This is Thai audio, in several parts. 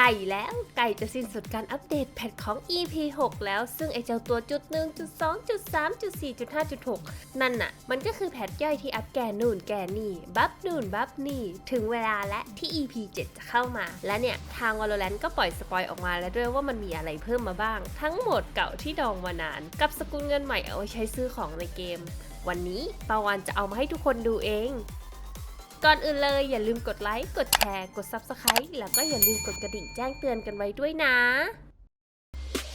ไก่แล้วไก่จะสิ้นสุดการอัปเดตแพทของ EP 6 แล้ว ซึ่งไอเจ้าตัวจุด1จุด2จุด3จุด4จุด5จุด6นั่นน่ะ มันก็คือแพทย่อยที่อัปแก่นู่นแก่นี่ บัฟนู่นบัฟนี่ ถึงเวลาและที่ EP 7 จะเข้ามา และเนี่ย ทาง Valorant ก็ปล่อยสปอยออกมาแล้วด้วยว่ามันมีอะไรเพิ่มมาบ้าง ทั้งหมดเก่าที่ดองมานาน กับสกุลเงินใหม่เอาไว้ใช้ซื้อของในเกม วันนี้ปาวานจะเอามาให้ทุกคนดูเอง ก่อนอื่นเลยอย่าลืมกดไลค์ กดแชร์ กด Subscribe แล้วก็อย่าลืมกดกระดิ่งแจ้งเตือนกันไว้ด้วยนะ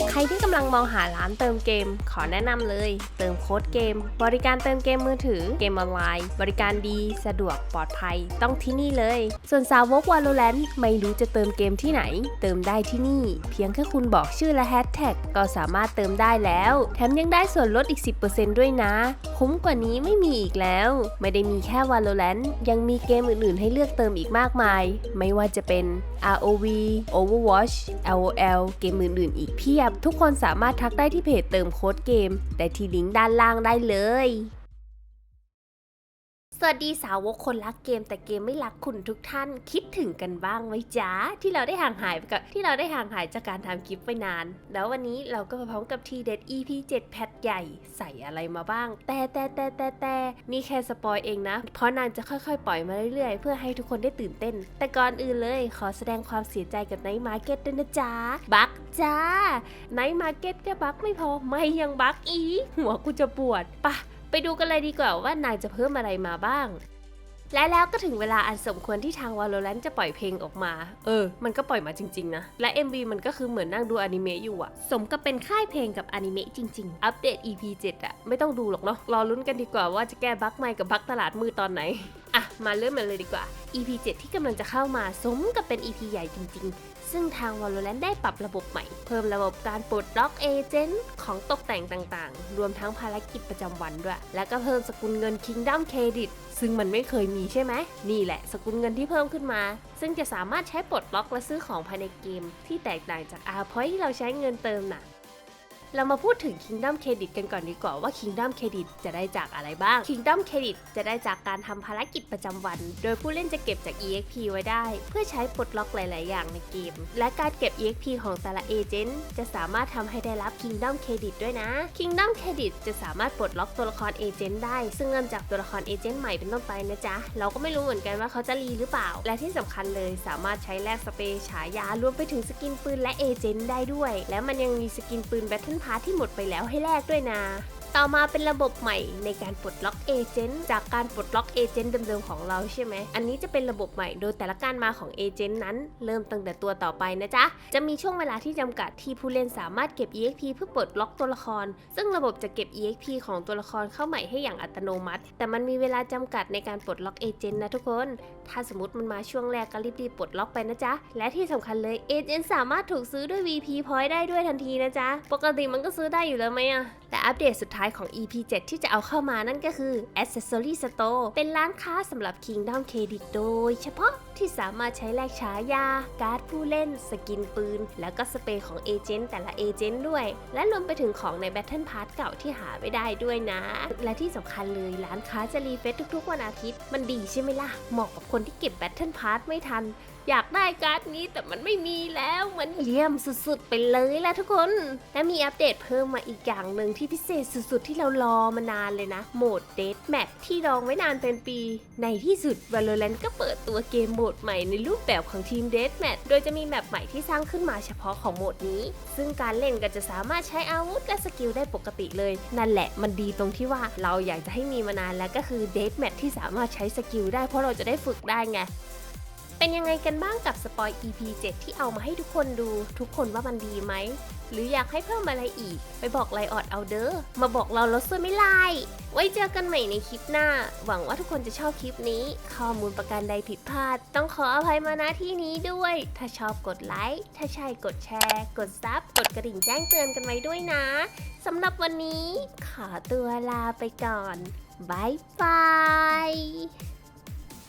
ใครที่กำลังมองหาร้านเติมเกม ขอแนะนำเลย เติมโค้ดเกม บริการเติมเกมมือถือเกมออนไลน์ บริการดี สะดวกปลอดภัย ต้องที่นี่เลย ส่วนสาวก Valorant ไม่รู้จะเติมเกมที่ไหน เติมได้ที่นี่ เพียงแค่คุณบอกชื่อและแฮชแท็กก็สามารถเติมได้แล้ว แถมยังได้ส่วนลดอีก 10%ด้วยนะ คุ้มกว่านี้ไม่มีอีกแล้ว ไม่ได้มีแค่ Valorant ยังมีเกมอื่นๆ ให้เลือกเติมอีกมากมาย ไม่ว่าจะเป็น ROV Overwatch LOL เกมอื่นๆ อีกเพียบทุกคนสามารถทักได้ที่เพจเติมโค้ดเกม ได้ที่ลิงก์ด้านล่างได้เลย สวัสดีสาวกคนรักเกมแต่เกมไม่รักคุณทุกท่านคิดถึงกันบ้างไหมจ๊ะที่เราได้ห่างหายไปกับที่เราได้ห่างหายจากการทำคลิปไปนาน แล้ววันนี้เราก็มาพร้อมกับทีเด็ด EP 7แพทใหญ่ใส่อะไรมาบ้าง แต่แต่แต่แต่แต่นี่แค่สปอยเองนะ เพราะนางจะค่อยๆ ปล่อยมาเรื่อยๆ เพื่อให้ทุกคนได้ตื่นเต้น แต่ก่อนอื่นเลยขอแสดงความเสียใจกับไนท์มาร์เก็ตด้วยนะจ๊ะบักจ้าไนท์มาร์เก็ตก็บักไม่พอไม่ยังบักอี หัวกูจะปวดปะ ไปดูกันเลยดีกว่าว่านายจะเพิ่มอะไรมาบ้าง และแล้วก็ถึงเวลาอันสมควรที่ทาง Valorant จะปล่อยเพลงออกมา เออ มันก็ปล่อยมาจริง ๆ นะ และ MV มันก็คือเหมือนนั่งดูอนิเมะอยู่อะสมกับเป็นค่ายเพลงกับอนิเมะจริง ๆ อัปเดต EP 7อะไม่ต้องดูหรอกเนาะ รอลุ้นกันดีกว่าว่าจะแก้บั๊กใหม่กับบั๊กตลาดมือตอนไหน มาเริ่มกันเลยดีกว่า EP 7 ที่กำลังจะเข้ามาสมกับเป็น EP ใหญ่จริงๆ ซึ่งทาง Valorant ได้ปรับระบบใหม่ เพิ่มระบบการปลดล็อกเอเจนต์ของตกแต่งต่างๆ รวมทั้งภารกิจประจำวันด้วย แล้วก็เพิ่มสกุลเงิน Kingdom Credit ซึ่งมันไม่เคยมีใช่ไหม นี่แหละสกุลเงินที่เพิ่มขึ้นมา ซึ่งจะสามารถใช้ปลดล็อกและซื้อของภายในเกม ที่แตกต่างจาก R Point ที่เราใช้เงินเติมน่ะ เรามาพูดถึง Kingdom Credit กันก่อนดีกว่าว่า Kingdom Credit จะได้จากอะไรบ้าง Kingdom Credit จะได้จากการทำภารกิจประจำวัน โดยผู้เล่นจะเก็บจาก EXP ไว้ได้ เพื่อใช้ปลดล็อกหลาย ๆ อย่างในเกม และการเก็บ EXP ของแต่ละเอเจนต์จะสามารถทำให้ได้รับ Kingdom Credit ด้วยนะ Kingdom Credit จะสามารถปลดล็อกตัวละครเอเจนต์ได้ ซึ่งเริ่มจากตัวละครเอเจนต์ใหม่เป็นต้นไปนะจ๊ะ เราก็ไม่รู้เหมือนกันว่าเขาจะรีหรือเปล่า และที่สำคัญเลยสามารถใช้แลกสเปรย์ฉายารวมไปถึงสกินปืนและเอเจนต์ได้ด้วย และมันยังมีสกินปืน Battle พาร์ทที่หมดไปแล้วให้แลกด้วยนะ ต่อมาเป็นระบบใหม่ในการปลดล็อกเอเจนต์จากการปลดล็อกเอเจนต์เดิมๆของเราใช่ไหม อันนี้จะเป็นระบบใหม่โดยแต่ละการมาของเอเจนต์นั้น เริ่มตั้งแต่ตัวต่อไปนะจ๊ะ จะมีช่วงเวลาที่จำกัดที่ผู้เล่นสามารถเก็บ EXP เพื่อปลดล็อกตัวละคร ซึ่งระบบจะเก็บ EXP ของตัวละครเข้าใหม่ให้อย่างอัตโนมัติ แต่มันมีเวลาจำกัดในการปลดล็อกเอเจนต์นะทุกคน ถ้าสมมติมันมาช่วงแรกก็รีบๆปลดล็อกไปนะจ๊ะ และที่สำคัญเลยเอเจนต์สามารถถูกซื้อด้วย VP Point ได้ด้วยทันทีนะจ๊ะ ปกติมันก็ซื้อได้อยู่แล้วไหมอะแต่อัปเดตสุดท้ายของ EP 7 ที่จะเอาเข้ามานั่นก็คือ Accessory Store เป็นร้านค้าสำหรับ Kingdom Credit โดยเฉพาะ ที่สามารถใช้แลกฉายา การ์ดผู้เล่น สกินปืน แล้วก็สเปรย์ของเอเจนต์แต่ละเอเจนต์ด้วย และรวมไปถึงของใน Battle Pass เก่าที่หาไม่ได้ด้วยนะ และที่สำคัญเลยร้านค้าจะรีเฟซทุกๆ วันอาทิตย์ มันดีใช่ไหมล่ะ เหมาะกับคนที่เก็บ Battle Pass ไม่ทัน อยากได้การ์ดนี้แต่มันไม่มีแล้วมันเยี่ยมสุดๆ ไปเลยล่ะทุกคน และมีอัปเดตเพิ่มมาอีกอย่างหนึ่งที่พิเศษสุดๆ ที่เรารอมานานเลยนะ โหมด Death Match ที่รองไว้นานเป็นปี ในที่สุด Valorant ก็เปิดตัวเกมโหมดใหม่ในรูปแบบของทีม Death m a t โดยจะมีแมปใหม่ที่สร้างขึ้นมาเฉพาะของโหมดนี้ ซึ่งการเล่นก็จะสามารถใช้อาวุธและสกิลได้ปกติเลย นั่นแหละมันดีตรงที่ว่าเราอยากจะให้มีมานานแล้วก็คือ Death m a t ที่สามารถใช้สกิลได้เพราะเราจะได้ฝึกได้ไง เป็นยังไงกันบ้างกับสปอย EP 7 ที่เอามาให้ทุกคนดู ทุกคนว่ามันดีไหม หรืออยากให้เพิ่มอะไรอีก ไปบอกไลออดเอาเด้อ มาบอกเราแล้วช่วยไม่ไลน์ไว้เจอกันใหม่ในคลิปหน้า หวังว่าทุกคนจะชอบคลิปนี้ ข้อมูลประการใดผิดพลาด ต้องขออภัยมาณที่นี้ด้วย ถ้าชอบกดไลค์ ถ้าใช่กดแชร์ กดซับ กดกระดิ่งแจ้งเตือนกันไว้ด้วยนะสำหรับวันนี้ ขอตัวลาไปก่อนบายบาย